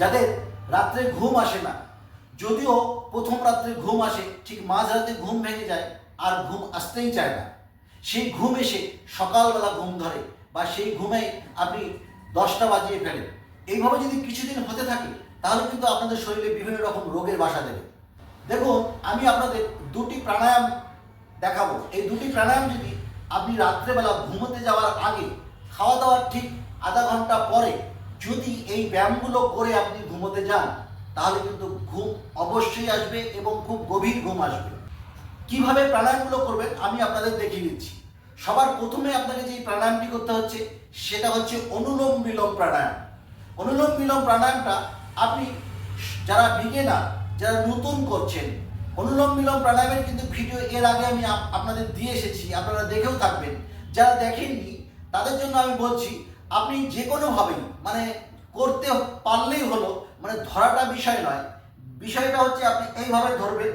যাদের রাত্রে ঘুম আসে না, যদিও প্রথম রাত্রে ঘুম আসে, ঠিক মাঝরাতে ঘুম ভেঙে যায় আর ঘুম আসতেই চায় না। সেই ঘুম এসে সকালবেলা ঘুম ধরে বা সেই ঘুমে আপনি দশটা বাজিয়ে ফেলেন। এইভাবে যদি কিছুদিন হতে থাকে, তাহলে কিন্তু আপনাদের শরীরে বিভিন্ন রকম রোগের বাসা দেবে। দেখুন, আমি আপনাদের দুটি প্রাণায়াম দেখাবো। এই দুটি প্রাণায়াম যদি আপনি রাত্রেবেলা ঘুমোতে যাওয়ার আগে, খাওয়া দাওয়ার ঠিক আধা ঘণ্টা পরে যদি এই ব্যায়ামগুলো করে আপনি ঘুমোতে যান, তাহলে কিন্তু ঘুম অবশ্যই আসবে এবং খুব গভীর ঘুম আসবে। কীভাবে প্রাণায়ামগুলো করবেন আমি আপনাদের দেখিয়ে দিচ্ছি। সবার প্রথমে আপনাকে যে প্রাণায়ামটি করতে হচ্ছে, সেটা হচ্ছে অনুলোম বিলোম প্রাণায়াম। অনুলোম বিলোম প্রাণায়ামটা আপনি যারা বিগেনার, যারা নতুন করছেন, অনুলোম বিলোম প্রাণায়ামের কিন্তু ভিডিও এর আগে আমি আপ- আপনাদের দিয়ে এসেছি, আপনারা দেখেও থাকবেন। যারা দেখেননি, তাদের জন্য আমি বলছি আপনি যে কোনোভাবেই মানে করতে পারলেই হলো মানে ধরাটা বিষয় নয়। বিষয়টা হচ্ছে আপনি এইভাবে ধরবেন,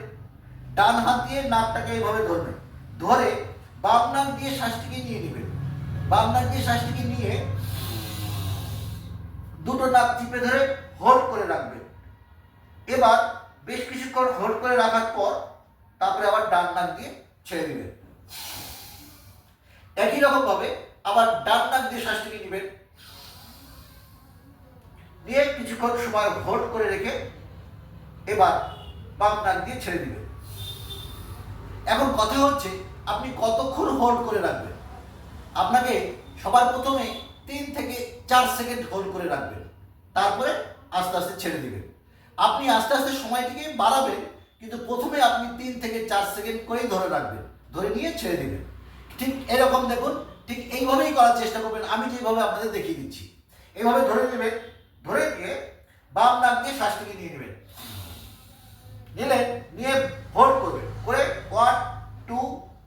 ডান হাত দিয়ে নাকটাকে এইভাবে ধরবেন। ধরে বাম নাক দিয়ে শ্বাসটিকে নিয়ে নেবেন। বাম নাক দিয়ে শ্বাসটিকে নিয়ে দুটো নাক চিপে ধরে হোল্ড করে রাখবেন। এবার বেশ কিছুক্ষণ হোল্ড করে রাখার পর তারপরে আবার ডান নাক দিয়ে ছেড়ে দেবেন। একই রকম ভাবে আবার ডান নাক দিয়ে শ্বাসটিকে নেবেন। দিয়ে কিছুক্ষণ সময় হোল্ড করে রেখে এবার বাম নাক দিয়ে ছেড়ে দিবেন। এখন কথা হচ্ছে, আপনি কতক্ষণ হোল্ড করে রাখবেন? আপনাকে সবার প্রথমে তিন থেকে চার সেকেন্ড হোল্ড করে রাখবেন। তারপরে আস্তে আস্তে ছেড়ে দিবেন। আপনি আস্তে আস্তে সময়টিকে বাড়াবেন, কিন্তু প্রথমে আপনি তিন থেকে চার সেকেন্ড করেই ধরে রাখবেন। ধরে নিয়ে ছেড়ে দিবেন। ঠিক এরকম দেখুন ঠিক এইভাবেই করার চেষ্টা করবেন। আমি যেভাবে আপনাদের দেখিয়ে দিচ্ছি। এইভাবে ধরে নেবেন ধরে নিয়ে বাম নাক দিয়ে শ্বাসটিকে নিয়ে নেবেন। নিলেন নিয়ে হোল্ড করবেন। করে ওয়ান টু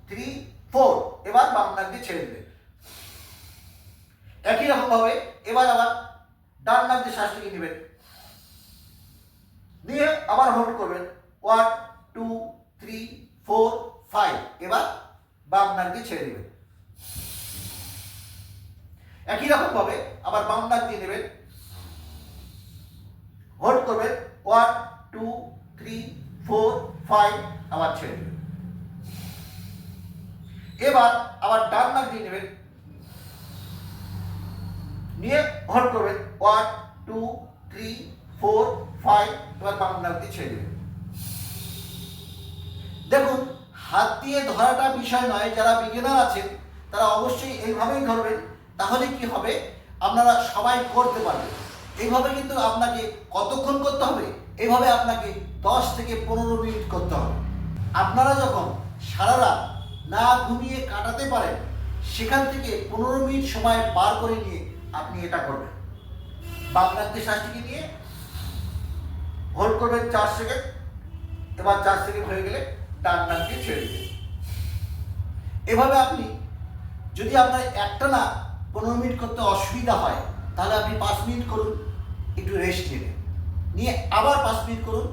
থ্রি ফোর এবার বাম নাক দিয়ে ছেড়ে দেবেন। একই রকম ভাবে এবার আবার ডান নাক দিয়ে শ্বাসটিকে নেবেন। নিয়ে আবার হোল্ড করবেন। One two three four five এবার বাম নাক দিয়ে ছেড়ে দেবেন। একই রকম ভাবে আবার নাক দিয়ে নেবেন। হোল্ড করবেন। One two three four five আবার ছেড়ে দেবেন। এবার আবার ডান নাক দিয়ে নেবেন। নিয়ে হোল্ড করবেন। One two three four five এবার বাম নাক দিয়ে ছেড়ে দেবেন। দেখুন, হাত দিয়ে ধরাটা বিষয় নয়, যারা বিগিনার আছেন, তারা অবশ্যই এইভাবেই ধরবেন। তাহলে কি হবে? আপনারা সবাই করতে পারবেন। এইভাবে কিন্তু আপনাকে কতক্ষণ করতে হবে? এইভাবে আপনাকে দশ থেকে পনেরো মিনিট করতে হবে। আপনারা যখন সারা রাত না ঘুমিয়ে কাটাতে পারেন, সেখান থেকে পনেরো মিনিট সময় পার করে নিয়ে আপনি এটা করবেন। বাংলাতে শ্বাসটিকে নিয়ে হোল্ড করবেন চার সেকেন্ড। এবার চার সেকেন্ড হয়ে গেলে ডান নাক দিয়ে ছেড়ে দিবেন। এভাবে আপনি যদি আপনার একটা না পনেরো মিনিট করতে অসুবিধা হয়, তাহলে আপনি পাঁচ মিনিট করুন, একটু রেস্ট নেবেন নিয়ে আবার পাঁচ মিনিট করুন,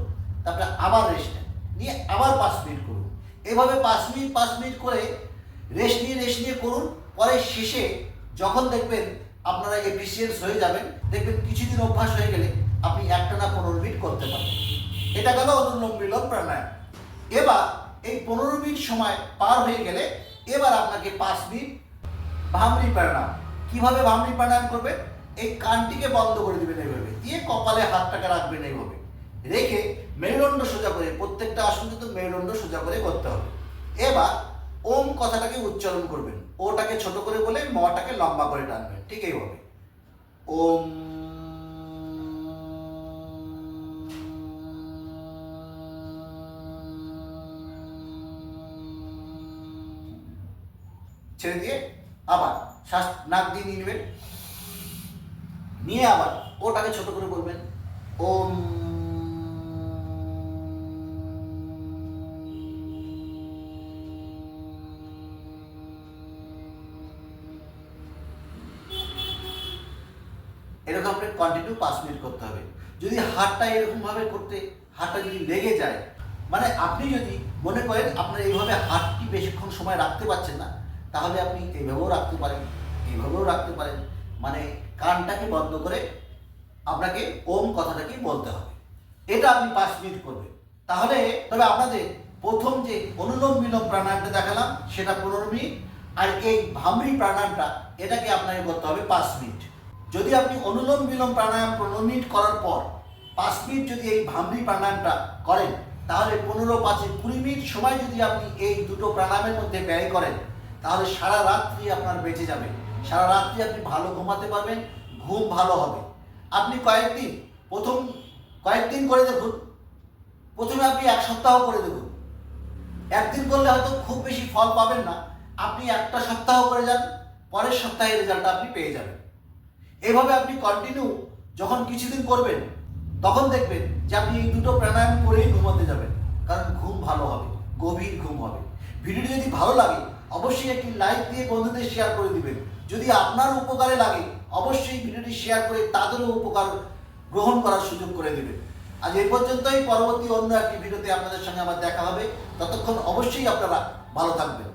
তারপরে আবার রেস্ট নেন। নিয়ে আবার পাঁচ মিনিট করুন। এভাবে পাঁচ মিনিট পাঁচ মিনিট করে রেস্ট নিয়ে রেস্ট নিয়ে করুন, পরে শেষে যখন দেখবেন আপনারা এফিসিয়েন্স হয়ে যাবেন, দেখবেন কিছুদিন অভ্যাস হয়ে গেলে আপনি একটা না পনেরো মিনিট করতে পারবেন। এটা গেল অনুলোম বিলোম প্রাণায়াম। এবার এই পনেরো মিনিট সময় পার হয়ে গেলে এবার আপনাকে পাঁচ মিনিট ভামরি প্রাণায়াম কীভাবে ভামরি প্রাণায়াম করবেন এই কানটিকে বন্ধ করে দিবেন এইভাবে। দিয়ে কপালে হাতটাকে রাখবেন এইভাবে। রেখে মেরুদণ্ড সোজা করে, প্রত্যেকটা আসন কিন্তু মেরুদণ্ড সোজা করে করতে হবে। এবার ওম কথাটাকে উচ্চারণ করবেন। ওটাকে ছোট করে বলে মটাকে লম্বা করে টানবেন। ঠিক এইভাবে। ওম। ছেড়ে দিয়ে আবার শ্বাস নাক দিয়ে নিয়ে নেবেন। নিয়ে আবার ওটাকে ছোট করে বলবেন ওম। এরকম আপনাকে কন্টিনিউ পাঁচ মিনিট করতে হবে। যদি হাতটা এরকম ভাবে করতে, হাতটা যদি লেগে যায় মানে আপনি যদি মনে করেন আপনার এইভাবে হাতটি বেশিক্ষণ সময় রাখতে পারছেন না, তাহলে আপনি এইভাবেও রাখতে পারেন। এইভাবেও রাখতে পারেন। মানে কানটাকে বন্ধ করে আপনাকে ওম কথাটাকে বলতে হবে। এটা আপনি পাঁচ মিনিট করবেন। তাহলে তবে আপনাদের প্রথম যে অনুলোম বিলোম প্রাণায়ামটা দেখালাম, সেটা পনেরো মিনিট। আর এই ভামরি প্রাণায়ামটা, এটাকে আপনাকে করতে হবে পাঁচ মিনিট। যদি আপনি অনুলোম বিলোম প্রাণায়াম পনেরো মিনিট করার পর পাঁচ মিনিট যদি এই ভামরি প্রাণায়ামটা করেন, তাহলে পনেরো, পাঁচে কুড়ি মিনিট সময় যদি আপনি এই দুটো প্রাণায়ামের মধ্যে ব্যয় করেন, তাহলে সারা রাত্রি আপনার বেঁচে যাবে। সারা রাত্রি আপনি ভালো ঘুমাতে পারবেন, ঘুম ভালো হবে। আপনি কয়েকদিন, প্রথম কয়েকদিন করে দেখুন, প্রথমে আপনি এক সপ্তাহ করে দেখুন। একদিন করলে হয়তো খুব বেশি ফল পাবেন না, আপনি একটা সপ্তাহ করে যান, পরের সপ্তাহে রেজাল্টটা আপনি পেয়ে যাবেন। এভাবে আপনি কন্টিনিউ যখন কিছুদিন করবেন, তখন দেখবেন যে আপনি এই দুটো প্রাণায়াম করেই ঘুমাতে যাবেন, কারণ ঘুম ভালো হবে, গভীর ঘুম হবে। ভিডিওটি যদি ভালো লাগে, অবশ্যই একটি লাইক দিয়ে বন্ধুদের শেয়ার করে দিবেন। যদি আপনার উপকারে লাগে, অবশ্যই ভিডিওটি শেয়ার করে তাদেরও উপকার গ্রহণ করার সুযোগ করে দেবে আজ এই পর্যন্তই, পরবর্তী অন্য একটি ভিডিওতে আপনাদের সঙ্গে আমার দেখা হবে। ততক্ষণ অবশ্যই আপনারা ভালো থাকবেন।